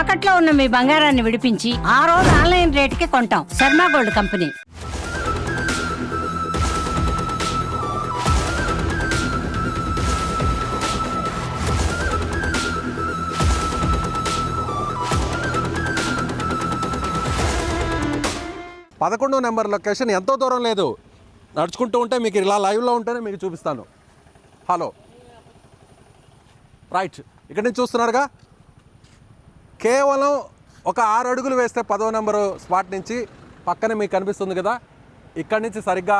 తాకట్లో ఉన్న మీ బంగారాన్ని విడిపించి ఆ రోజు ఆన్లైన్ రేటుకి కొంటాం. Sharma gold company. పదకొండో నెంబర్ లొకేషన్ ఎంతో దూరం లేదు. నడుచుకుంటూ ఉంటే మీకు ఇలా లైవ్లో ఉంటేనే మీకు చూపిస్తాను. హలో. రైట్. ఇక్కడ నుంచి చూస్తున్నారుగా? కేవలం ఒక ఆరు అడుగులు వేస్తే పదో నెంబరు స్పాట్ నుంచి పక్కనే మీకు కనిపిస్తుంది కదా. ఇక్కడి నుంచి సరిగ్గా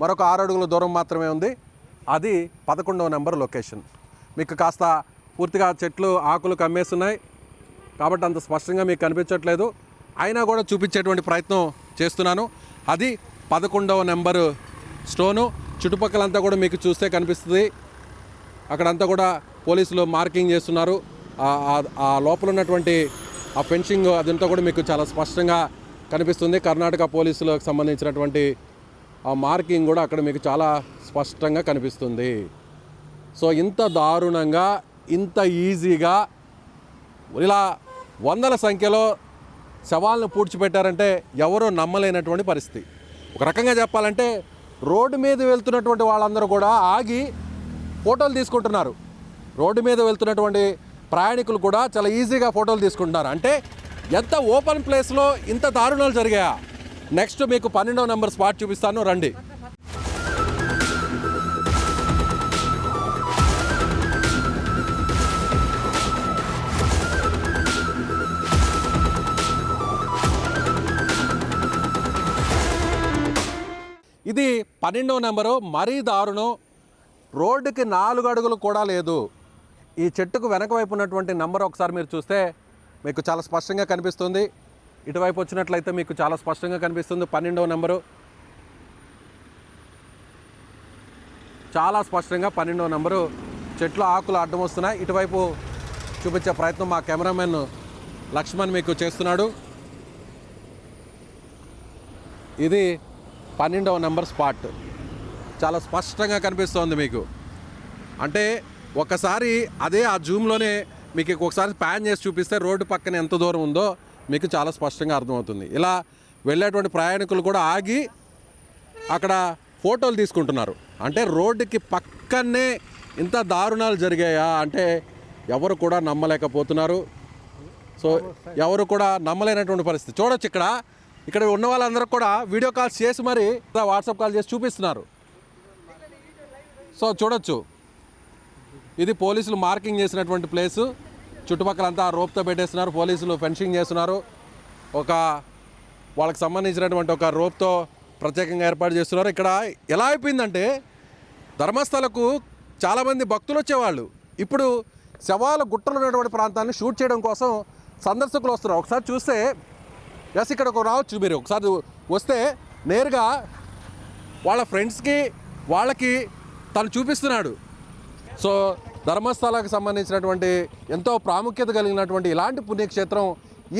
మరొక ఆరు అడుగుల దూరం మాత్రమే ఉంది. అది పదకొండవ నెంబర్ లొకేషన్. మీకు కాస్త పూర్తిగా చెట్లు ఆకులు కమ్మేస్తున్నాయి. కాబట్టి అంత స్పష్టంగా మీకు కనిపించట్లేదు. అయినా కూడా చూపించేటువంటి ప్రయత్నం చేస్తున్నాను. అది పదకొండవ నెంబరు స్టోను. చుట్టుపక్కలంతా కూడా మీకు చూస్తే కనిపిస్తుంది. అక్కడంతా కూడా పోలీసులు మార్కింగ్ చేస్తున్నారు. ఆ- లోపల ఉన్నటువంటి ఆ ఫెన్సింగ్ అదంతా కూడా మీకు చాలా స్పష్టంగా కనిపిస్తుంది. కర్ణాటక పోలీసులకు సంబంధించినటువంటి ఆ మార్కింగ్ కూడా అక్కడ మీకు చాలా స్పష్టంగా కనిపిస్తుంది. సో ఇంత దారుణంగా ఇంత ఈజీగా ఇలా వందల సంఖ్యలో శవాలను పూడ్చిపెట్టారంటే ఎవరూ నమ్మలేనటువంటి పరిస్థితి. ఒక రకంగా చెప్పాలంటే రోడ్డు మీద వెళ్తున్నటువంటి వాళ్ళందరూ కూడా ఆగి ఫోటోలు తీసుకుంటున్నారు. రోడ్డు మీద వెళ్తున్నటువంటి ప్రయాణికులు కూడా చాలా ఈజీగా ఫోటోలు తీసుకుంటున్నారు. అంటే ఎంత ఓపెన్ ప్లేస్లో ఇంత దారుణాలు జరిగాయా? నెక్స్ట్ మీకు పన్నెండవ నెంబర్ స్పాట్ చూపిస్తాను. రండి. ఇది పన్నెండవ నెంబరు. మరీ దారుణం. రోడ్డుకి నాలుగు అడుగులు కూడా లేదు. ఈ చెట్టుకు వెనక వైపు ఉన్నటువంటి నెంబర్ ఒకసారి మీరు చూస్తే మీకు చాలా స్పష్టంగా కనిపిస్తుంది. ఇటువైపు వచ్చినట్లయితే మీకు చాలా స్పష్టంగా కనిపిస్తుంది పన్నెండవ నెంబరు. చాలా స్పష్టంగా పన్నెండవ నెంబరు. చెట్లు ఆకులు అడ్డం వస్తున్నాయి. ఇటువైపు చూపించే ప్రయత్నం మా కెమెరామెన్ లక్ష్మణ్ మీకు చేస్తున్నాడు. ఇది పన్నెండవ నెంబర్ స్పాట్. చాలా స్పష్టంగా కనిపిస్తోంది మీకు. అంటే ఒకసారి అదే ఆ జూమ్లోనే మీకు ఒకసారి ప్యాన్ చేసి చూపిస్తే రోడ్డు పక్కన ఎంత దూరం ఉందో మీకు చాలా స్పష్టంగా అర్థమవుతుంది. ఇలా వెళ్ళేటువంటి ప్రయాణికులు కూడా ఆగి అక్కడ ఫోటోలు తీసుకుంటున్నారు. అంటే రోడ్డుకి పక్కనే ఇంత దారుణాలు జరిగాయా అంటే ఎవరు కూడా నమ్మలేకపోతున్నారు. సో ఎవరు కూడా నమ్మలేనటువంటి పరిస్థితి. చూడొచ్చు ఇక్కడ. ఇక్కడ ఉన్న వాళ్ళందరూ కూడా వీడియో కాల్స్ చేసి మరి వాట్సాప్ కాల్ చేసి చూపిస్తున్నారు. సో చూడొచ్చు. ఇది పోలీసులు మార్కింగ్ చేసినటువంటి ప్లేసు. చుట్టుపక్కలంతా రోప్తో పెట్టేస్తున్నారు పోలీసులు ఫెన్సింగ్ చేస్తున్నారు. ఒక వాళ్ళకి సంబంధించినటువంటి ఒక రోప్తో ప్రత్యేకంగా ఏర్పాటు చేస్తున్నారు. ఇక్కడ ఎలా అయిపోయిందంటే ధర్మస్థలకు చాలామంది భక్తులు వచ్చేవాళ్ళు. ఇప్పుడు శవాల గుట్టలు ఉన్నటువంటి ప్రాంతాన్ని షూట్ చేయడం కోసం సందర్శకులు వస్తున్నారు. ఒకసారి చూస్తే ఎస్ ఇక్కడ ఒక రావచ్చు మీరు. ఒకసారి వస్తే నేరుగా వాళ్ళ ఫ్రెండ్స్కి వాళ్ళకి తను చూపిస్తున్నాడు. సో ధర్మస్థలాకు సంబంధించినటువంటి ఎంతో ప్రాముఖ్యత కలిగినటువంటి ఇలాంటి పుణ్యక్షేత్రం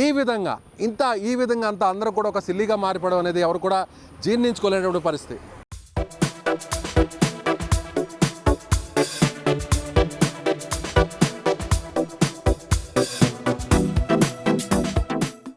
ఈ విధంగా ఇంత ఈ విధంగా అంత అందరూ కూడా ఒక సిల్లిగా మారిపోవడం అనేది ఎవరు కూడా జీర్ణించుకోలేనటువంటి పరిస్థితి.